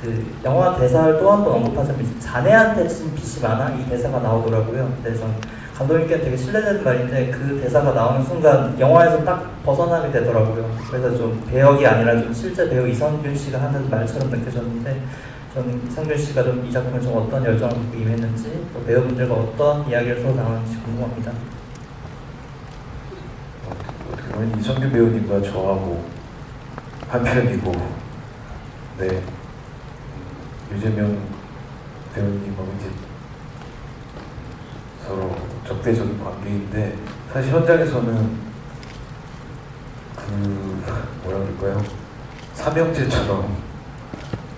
그 영화 대사를 또 한 번 언급하자면 자네한테 친 빚이 많아 이 대사가 나오더라고요. 그래서 감독님께 되게 신뢰되는 말인데 그 대사가 나오는 순간 영화에서 딱 벗어나게 되더라고요. 그래서 좀 배역이 아니라 좀 실제 배우 이성균 씨가 하는 말처럼 느껴졌는데 저는 이성균 씨가 좀 이 작품을 좀 어떤 열정을 갖고 임했는지 또 배우분들과 어떤 이야기를 서로 나누는지 궁금합니다. 이성균 배우님과 저하고 한 편이고 네 음, 유재명 배우님하고 이제 서로 적대적인 관계인데 사실 현장에서는 그 뭐라 그럴까요? 삼형제처럼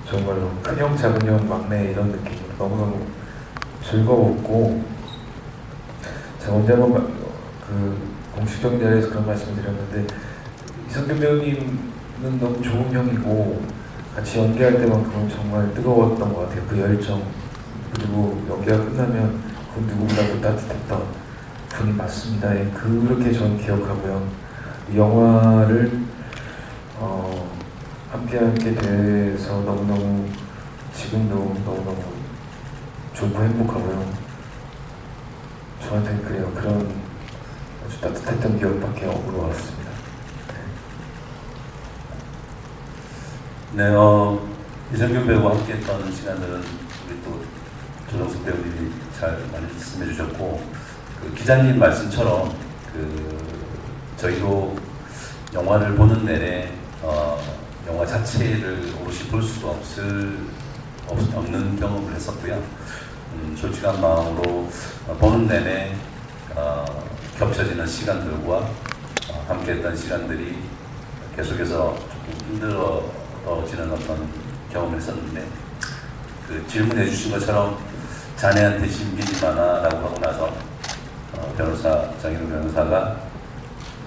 정말로 큰형 작은 형 막내 이런 느낌으로 너무너무 즐거웠고 제가 언제 한번 마- 그 공식적인 자리에서 그런 말씀을 드렸는데 이성균 배우님은 너무 좋은 형이고 같이 연기할 때만큼은 정말 뜨거웠던 것 같아요. 그 열정. 그리고 연기가 끝나면 그 누구보다도 따뜻했던 분이 맞습니다. 예, 그렇게 저는 기억하고요. 이 영화를 어, 함께하게 돼서 너무너무 지금도 너무너무 좋고 행복하고요. 저한테는 그래요. 그런 아주 따뜻했던 기억밖에 없는 것 같습니다. 네, 어, 이성균 배우와 함께 했던 시간들은 우리 또 조정석 배우님이 잘 말씀해 주셨고 그 기자님 말씀처럼 그 저희도 영화를 보는 내내 어, 영화 자체를 오롯이 볼 수가 없을 없, 없는 경험을 했었고요. 음, 솔직한 마음으로 어, 보는 내내 어, 겹쳐지는 시간들과 어, 함께했던 시간들이 계속해서 조금 힘들어 지는 어떤 경험을 했었는데 그 질문해 주신 것처럼 자네한테 신비지 마나 라고 하고 나서 어, 변호사 장인호 변호사가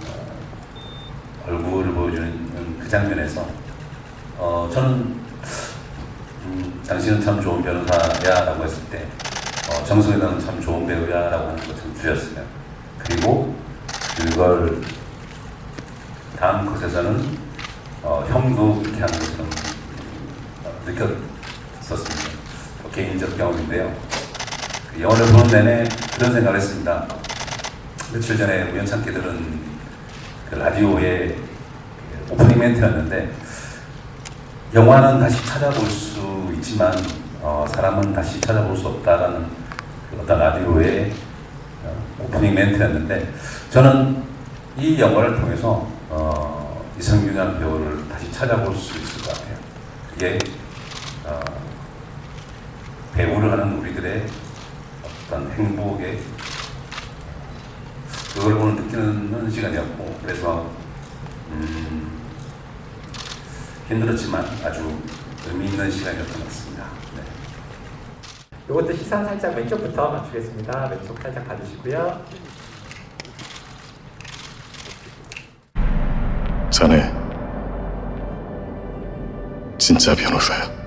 어, 얼굴을 보여주는 그 장면에서 어, 저는 음, 당신은 참 좋은 변호사야 라고 했을 때 어, 정석이 너는 참 좋은 배우야 라고 하는 것을 주셨어요. 그리고 그걸 다음 컷에서는 어, 형도 그렇게 하는 것처럼 어, 느꼈었습니다. 뭐 개인적 경험인데요. 그 영화를 보는 내내 그런 생각을 했습니다. 며칠 전에 우연찮게 들은 그 라디오의 그 오프닝 멘트였는데 영화는 다시 찾아볼 수 있지만 어, 사람은 다시 찾아볼 수 없다라는 그 어떤 라디오의 어, 오프닝 멘트였는데 저는 이 영화를 통해서 어, 이성균이라는 배우를 다시 찾아볼 수 있을 것 같아요. 그게 어, 배우를 하는 우리들의 어떤 행복의 그걸 오늘 느끼는 시간이었고 그래서 음, 힘들었지만 아주 의미 있는 시간이었던 것 같습니다. 네. 이것도 시선 살짝 왼쪽부터 맞추겠습니다. 왼쪽 살짝 봐주시고요. 자네 진짜 변호사야.